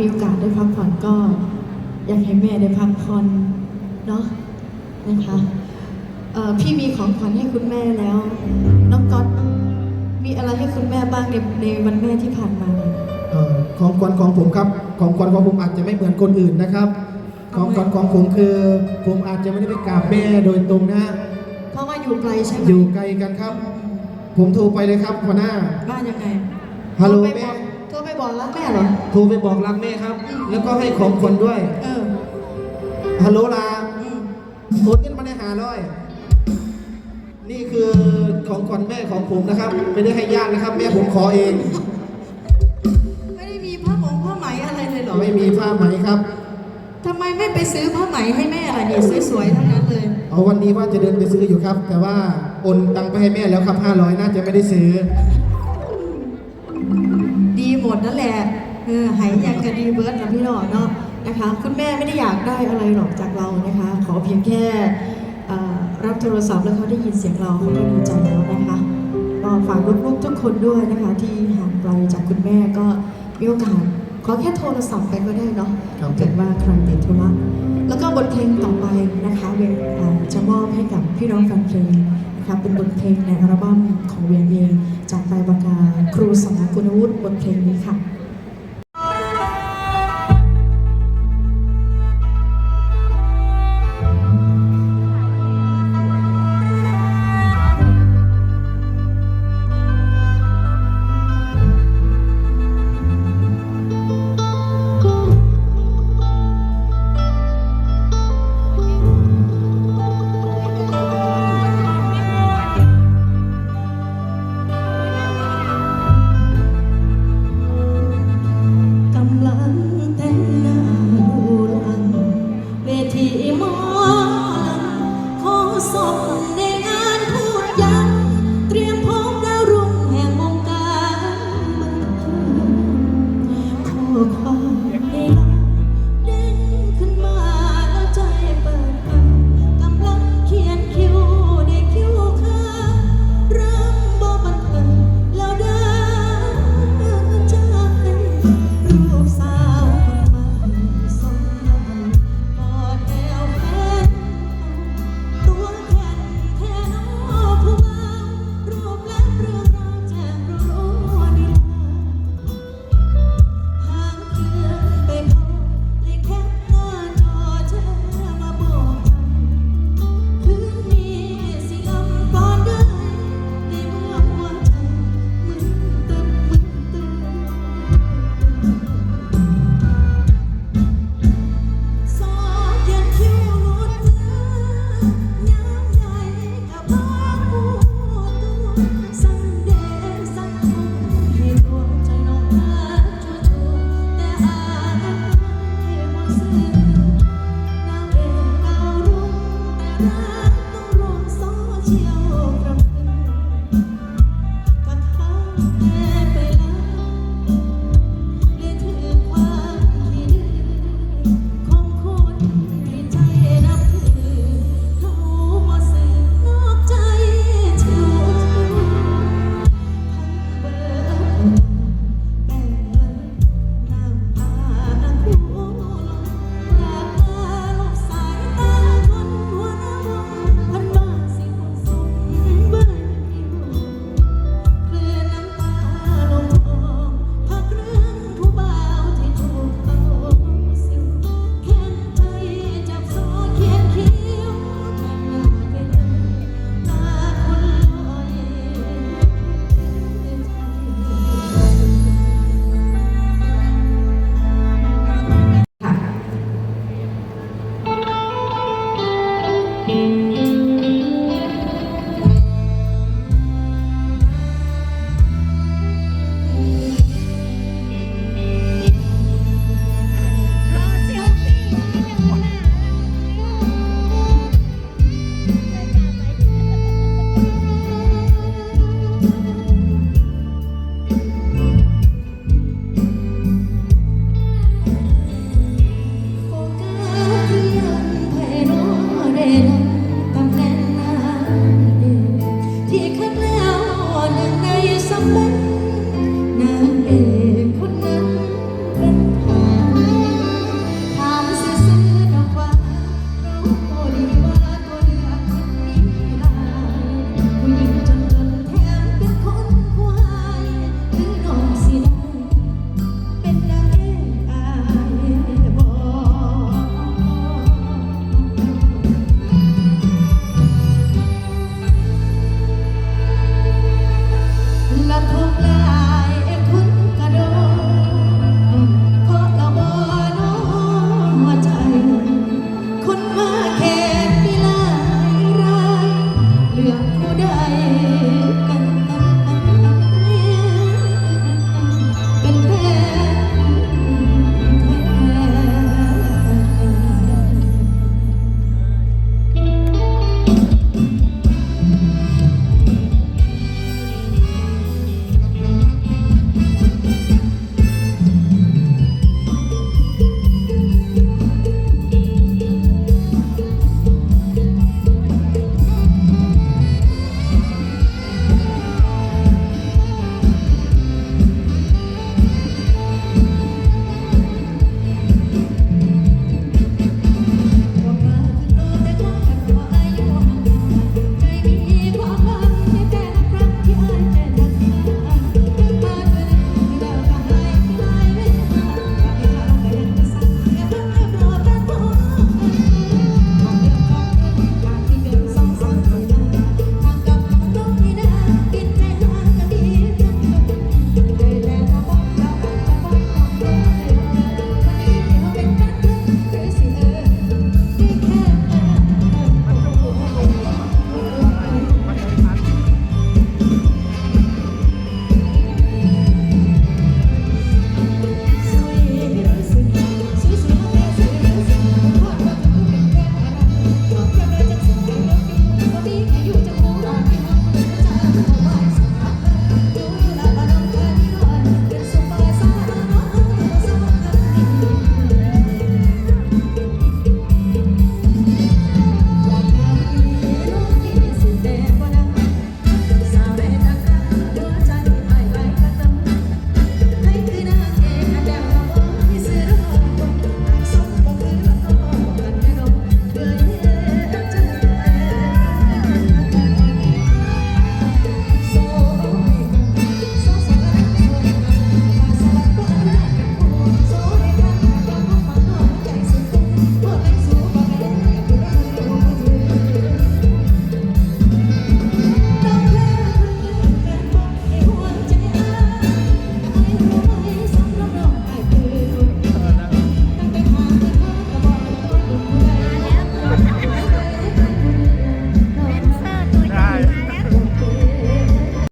มีโอกาสได้พักผ่อนก็ อยากให้แม่ได้พักผ่อนเนาะนะคะเอ่อพี่มีของขวัญให้คุณแม่แล้ว น้องก๊อตมีอะไรให้คุณแม่บ้างในในวันแม่ที่ผ่านมาเอ่อของขวัญของผมครับ ของขวัญของผมอาจจะไม่เหมือนคนอื่นนะครับ ของขวัญของผมคือผมอาจจะไม่ได้ไปกราบแม่โดยตรงนะฮะเพราะว่าอยู่ไกลใช่ไหมอยู่ไกลกันครับ ผมโทรไปเลยครับหัวหน้าบ้านยังไงฮัลโหลโทรไปบแม่อกโทรไป บอกรักแม่เหรอ โทรไปบอกรักแม่ครับ แล้วก็ให้ของขวัญด้วยเออ ฮัลโหลลาอืมโอนเงินมาในหาร้อย นี่คือของขวัญแม่ของผมนะครับ ไม่ได้ให้ญาตินะครับ แม่ผมขอเอง ไม่ได้มีผ้าหมงผ้าไหมอะไรเลยเหรอ ไม่มีผ้าไหมครับ ทำไมไม่ไปซื้อผ้าไหมให้แม่ล่ะนี่สวยๆทั้งนั้นเลย เอาวันนี้ว่าจะเดินไปซื้ออยู่ครับ แต่ว่าโอนตังค์ไปให้แม่แล้วครับ500น่าจะไม่ได้ซื้อ ดีหมดนั่นแหละเออหายยังกับดีเบิร์ดนะพี่หล่อเนาะนะคะ คุณแม่ไม่ได้อยากได้อะไรหรอกจากเรานะคะ ขอเพียงแค่เอ่อรับโทรศัพท์แล้วเขาได้ยินเสียงเราเขาก็ดีใจแล้วนะคะก็ฝากลูกๆทุกคนด้วยนะคะ ที่ห่างไกลจากคุณแม่ก็มีโอกาสขอแค่โทรศัพท์ไปก็ได้เนาะครับถ้าเกิดว่าใครติดธุระแล้วก็บทเพลงต่อไปนะคะเวียนเอ่อจะมอบให้กับพี่น้องแฟนเพลง นะคะเป็นบทเพลงในอัลบั้มของเวียนเองจากปลายปากาครูสมรคุณวุฒิบทเพลงนี้ค่ะ